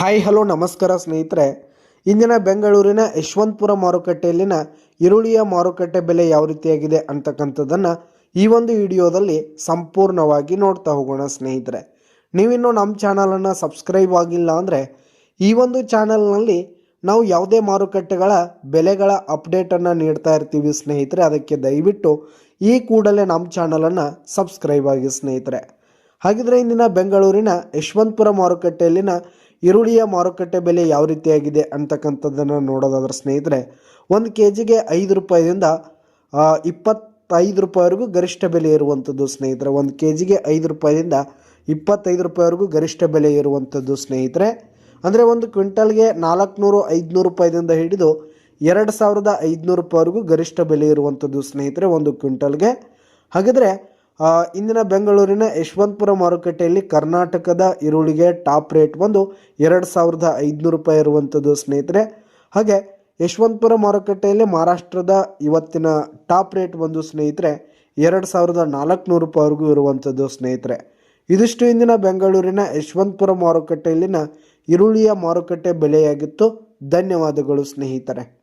Hi, hello, ನಮಸ್ಕಾರ ಸ್ನೇಹಿತರೆ. ಇಂದಿನ ಬೆಂಗಳೂರಿನ ಯಶವಂತಪುರ ಮಾರುಕಟ್ಟೆಯಲ್ಲಿನ ಈರುಳ್ಳಿಯ ಮಾರುಕಟ್ಟೆ ಬೆಲೆ ಯಾವ ರೀತಿಯಾಗಿದೆ ಅಂತಕ್ಕಂಥದ್ದನ್ನು ಈ ಒಂದು ವಿಡಿಯೋದಲ್ಲಿ ಸಂಪೂರ್ಣವಾಗಿ ನೋಡ್ತಾ ಹೋಗೋಣ ಸ್ನೇಹಿತರೆ. ನೀವಿನ್ನೂ ನಮ್ಮ ಚಾನಲನ್ನು ಸಬ್ಸ್ಕ್ರೈಬ್ ಆಗಿಲ್ಲ ಅಂದರೆ ಈ ಒಂದು ಚಾನಲ್ನಲ್ಲಿ ನಾವು ಯಾವುದೇ ಮಾರುಕಟ್ಟೆಗಳ ಬೆಲೆಗಳ ಅಪ್ಡೇಟನ್ನು ನೀಡ್ತಾ ಇರ್ತೀವಿ ಸ್ನೇಹಿತರೆ. ಅದಕ್ಕೆ ದಯವಿಟ್ಟು ಈ ಕೂಡಲೇ ನಮ್ಮ ಚಾನಲನ್ನು ಸಬ್ಸ್ಕ್ರೈಬ್ ಆಗಿ ಸ್ನೇಹಿತರೆ. ಹಾಗಿದ್ರೆ ಇಂದಿನ ಬೆಂಗಳೂರಿನ ಯಶವಂತಪುರ ಮಾರುಕಟ್ಟೆಯಲ್ಲಿನ ಈರುಳ್ಳಿಯ ಮಾರುಕಟ್ಟೆ ಬೆಲೆ ಯಾವ ರೀತಿಯಾಗಿದೆ ಅಂತಕ್ಕಂಥದ್ದನ್ನು ನೋಡೋದಾದ್ರೆ ಸ್ನೇಹಿತರೆ, ಒಂದು ಕೆ ಜಿಗೆ ಐದು ರೂಪಾಯಿಯಿಂದ ಇಪ್ಪತ್ತೈದು ರೂಪಾಯಿವರೆಗೂ ಗರಿಷ್ಠ ಬೆಲೆ ಇರುವಂಥದ್ದು ಸ್ನೇಹಿತರೆ. ಒಂದು ಕೆ ಜಿಗೆ ಐದು ರೂಪಾಯಿಯಿಂದ ಇಪ್ಪತ್ತೈದು ರೂಪಾಯಿವರೆಗೂ ಗರಿಷ್ಠ ಬೆಲೆ ಇರುವಂಥದ್ದು ಸ್ನೇಹಿತರೆ. ಅಂದರೆ ಒಂದು ಕ್ವಿಂಟಲ್ಗೆ ನಾಲ್ಕುನೂರು, ಐದುನೂರು ರೂಪಾಯಿದಿಂದ ಹಿಡಿದು ಎರಡು ಸಾವಿರದ ಐದುನೂರು ರೂಪಾಯಿವರೆಗೂ ಗರಿಷ್ಠ ಬೆಲೆ ಇರುವಂಥದ್ದು ಸ್ನೇಹಿತರೆ ಒಂದು ಕ್ವಿಂಟಲ್ಗೆ. ಹಾಗಿದ್ರೆ ಇಂದಿನ ಬೆಂಗಳೂರಿನ ಯಶವಂತಪುರ ಮಾರುಕಟ್ಟೆಯಲ್ಲಿ ಕರ್ನಾಟಕದ ಈರುಳ್ಳಿಗೆ ಟಾಪ್ ರೇಟ್ ಬಂದು ಎರಡು ಸಾವಿರದ ಐದುನೂರು ರೂಪಾಯಿ ಇರುವಂಥದ್ದು ಸ್ನೇಹಿತರೆ. ಹಾಗೆ ಯಶವಂತಪುರ ಮಾರುಕಟ್ಟೆಯಲ್ಲಿ ಮಹಾರಾಷ್ಟ್ರದ ಇವತ್ತಿನ ಟಾಪ್ ರೇಟ್ ಬಂದು ಸ್ನೇಹಿತರೆ ಎರಡು ಸಾವಿರದ ನಾಲ್ಕುನೂರು ರೂಪಾಯಿವರೆಗೂ ಇರುವಂಥದ್ದು ಸ್ನೇಹಿತರೆ. ಇದಿಷ್ಟು ಇಂದಿನ ಬೆಂಗಳೂರಿನ ಯಶವಂತಪುರ ಮಾರುಕಟ್ಟೆಯಲ್ಲಿನ ಈರುಳ್ಳಿಯ ಮಾರುಕಟ್ಟೆ ಬೆಲೆಯಾಗಿತ್ತು. ಧನ್ಯವಾದಗಳು ಸ್ನೇಹಿತರೆ.